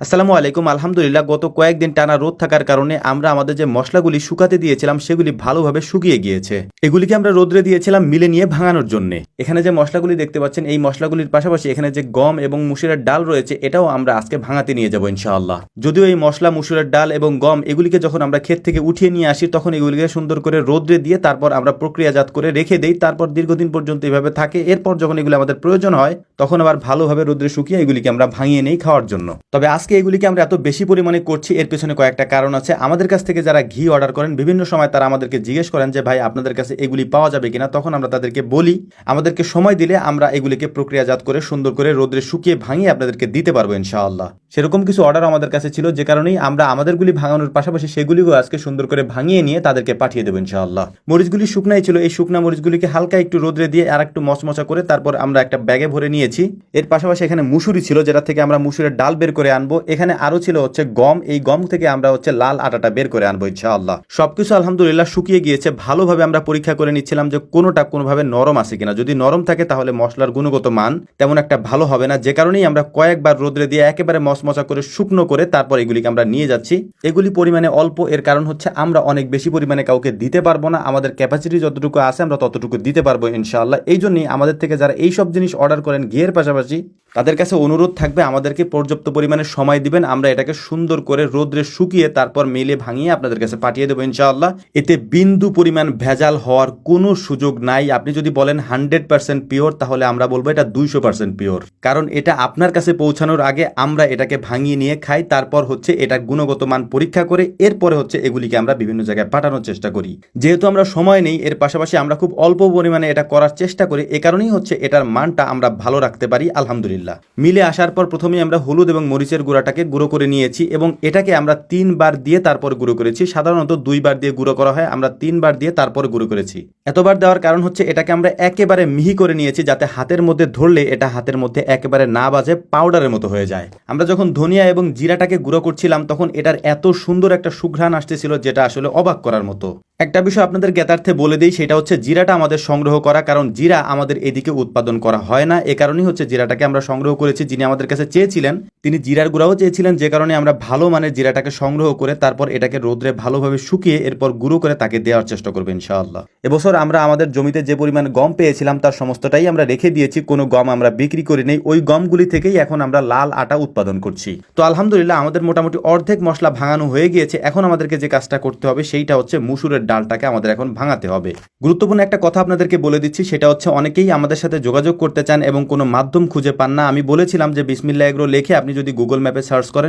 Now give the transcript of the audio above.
আসসালামু আলাইকুম। আলহামদুলিল্লাহ, গত কয়েকদিন টানা রোদ থাকার কারণে আমরা আমাদের যে মশলাগুলি শুকাতে দিয়েছিলাম, সেগুলি ভালোভাবে শুকিয়ে গিয়েছে। এগুলিকে আমরা রোদ্রে দিয়েছিলাম মিলে নিয়ে ভাঙানোর জন্য। এখানে যে মশলাগুলি দেখতে পাচ্ছেন, এই মশলাগুলির পাশাপাশি এখানে যে গম এবং মুসুরের ডাল রয়েছে, এটাও আমরা আজকে ভাঙাতে নিয়ে যাব ইনশাআল্লাহ। যদিও এই মশলা, মুসুরের ডাল এবং গম এগুলিকে যখন আমরা ক্ষেত থেকে উঠিয়ে নিয়ে আসি, তখন এগুলিকে সুন্দর করে রোদ্রে দিয়ে তারপর আমরা প্রক্রিয়াজাত করে রেখে দেই। তারপর দীর্ঘদিন পর্যন্ত এভাবে থাকে। এরপর যখন এগুলি আমাদের প্রয়োজন হয়, তখন আবার ভালোভাবে রোদ্রে শুকিয়ে এগুলিকে আমরা ভাঙিয়ে নেই খাওয়ার জন্য। তবে আজকে এগুলিকে আমরা এত বেশি পরিমাণে করছি, এর পেছনে কয়েকটা কারণ আছে। আমাদের কাছ থেকে যারা ঘি অর্ডার করেন, বিভিন্ন সময় তারা আমাদেরকে জিজ্ঞেস করেন যে, ভাই, আপনাদের কাছে এগুলি পাওয়া যাবে কিনা? তখন আমরা তাদেরকে বলি, আমাদেরকে সময় দিলে আমরা এগুলিকে প্রক্রিয়াজাত করে সুন্দর করে রোদ্রে শুকিয়ে ভাঙিয়ে আপনাদেরকে দিতে পারব ইনশাআল্লাহ। সেরকম কিছু অর্ডার আমাদের কাছে ছিল যে কারণেই আমরা আমাদেরগুলি ভাঙানোর পাশাপাশি সেগুলিও আজকে সুন্দর করে ভাঙিয়ে নিয়ে তাদেরকে পাঠিয়ে দেবো ইনশাআল্লাহ। মরিচগুলি শুকনাই ছিল। এই শুকনা মরিচগুলিকে হালকা একটু রোদ্রে দিয়ে আর একটু মচমচা করে তারপর আমরা একটা ব্যাগে ভরে নিয়েছি। এর পাশাপাশি এখানে মুসুরি ছিল, যেটা থেকে আমরা মুসুরের ডাল বের করে আনব। এখানে আরও ছিল হচ্ছে গম। এই গম থেকে আমরা হচ্ছে লাল আটাটা বের করে আনব ইনশাআল্লাহ। সবকিছু আলহামদুলিল্লাহ শুকিয়ে গিয়েছে। ভালোভাবে আমরা পরীক্ষা করে নিচ্ছিলাম যে কোনোটা কোনোভাবে নরম আছে কিনা। যদি নরম থাকে তাহলে মশলার গুণগত মান তেমন একটা ভালো হবে না। যে কারণেই আমরা কয়েকবার রোদ্রে দিয়ে একেবারে মচমচা করে শুকনো করে তারপর এগুলিকে আমরা নিয়ে যাচ্ছি। এগুলি পরিমাণে অল্প, এর কারণ হচ্ছে আমরা অনেক বেশি পরিমাণে কাউকে দিতে পারব না। আমাদের ক্যাপাসিটি যতটুকু আছে আমরা ততটুকু দিতে পারব ইনশাআল্লাহ। এই জন্যই আমাদের থেকে যারা এইসব জিনিস অর্ডার করেন গিয়ের পাশাপাশি তাদের কাছে অনুরোধ থাকবে, আমাদেরকে পর্যাপ্ত পরিমাণে সময় দিবেন, আমরা এটাকে সুন্দর করে রোদ্রে শুকিয়ে তারপর মেলে ভাঙিয়ে আপনাদের কাছে পাঠিয়ে দেবো ইনশাআল্লাহ। এতে বিন্দু পরিমাণ ভেজাল হওয়ার কোনো সুযোগ নাই। আপনি যদি বলেন হান্ড্রেড পার্সেন্ট পিওর, তাহলে আমরা বলব এটা দুইশো পার্সেন্ট পিওর। কারণ এটা আপনার কাছে পৌঁছানোর আগে আমরা এটাকে ভাঙিয়ে নিয়ে খাই, তারপর হচ্ছে এটা গুণগত মান পরীক্ষা করে, এরপরে হচ্ছে এগুলিকে আমরা বিভিন্ন জায়গায় পাঠানোর চেষ্টা করি। যেহেতু আমরা সময় নেই, এর পাশাপাশি আমরা খুব অল্প পরিমাণে এটা করার চেষ্টা করি, এ কারণেই হচ্ছে এটার মানটা আমরা ভালো রাখতে পারি, আলহামদুলিল্লাহ। মিলে আসার পর প্রথমেই আমরা হলুদ এবং মরিচের গুঁড়াটাকে গুঁড়ো করে নিয়েছি এবং এটাকে আমরা তিনবার দিয়ে তারপর গুঁড়ো করেছি। সাধারণত দুইবার দিয়ে গুঁড়ো করা হয়, আমরা তিনবার দিয়ে তারপর গুঁড়ো করেছি। এতবার দেওয়ার কারণ হচ্ছে এটাকে আমরা একেবারে মিহি করে নিয়েছি যাতে হাতের মধ্যে ধরলে এটা হাতের মধ্যে একেবারে না বাজে পাউডারের মতো হয়ে যায়। আমরা যখন ধনিয়া এবং জিরাটাকে গুঁড়ো করছিলাম তখন এটার এত সুন্দর একটা সুঘ্রাণ আসতেছিল যেটা আসলে অবাক করার মতো। একটা বিষয় আপনাদের জ্ঞাতার্থে বলে দিই, সেটা হচ্ছে জিরাটা আমাদের সংগ্রহ করা, কারণ জিরা আমাদের এদিকে উৎপাদন করা হয় না। এ কারণেই হচ্ছে জিরাটাকে আমরা সংগ্রহ করেছি যিনি আমাদের কাছে চেয়েছিলেন, তিনি জিরার গুঁড়াও চেয়েছিলেন, যে কারণে আমরা ভালো মানের জিরাটাকে সংগ্রহ করে তারপর এটাকে রোদ্রে ভালোভাবে শুকিয়ে এরপর গুঁড়ো করে তাকে দেওয়ার চেষ্টা করব ইনশাআল্লাহ। এবছর আমরা আমাদের জমিতে যে পরিমাণ গম পেয়েছিলাম, তার সমস্তটাই আমরা রেখে দিয়েছি, কোনো গম আমরা বিক্রি করি নেই। ওই গমগুলি থেকেই এখন আমরা লাল আটা উৎপাদন করছি। তো আলহামদুলিল্লাহ, আমাদের মোটামুটি অর্ধেক মশলা ভাঙানো হয়ে গিয়েছে। এখন আমাদেরকে যে কাজটা করতে হবে, সেইটা হচ্ছে মুসুরের ডালটাকে আমাদের এখন ভাঙাতে হবে। গুরুত্বপূর্ণ একটা কথা আপনাদেরকে বলে দিচ্ছি, সেটা হচ্ছে অনেকেই আমাদের সাথে যোগাযোগ করতে চান এবং কোনো মাধ্যম খুঁজে পান না আমি বলেছিলাম যে বিসমিল্লা এগ্রো লেখে আপনি যদি গুগল ম্যাপে সার্চ করেন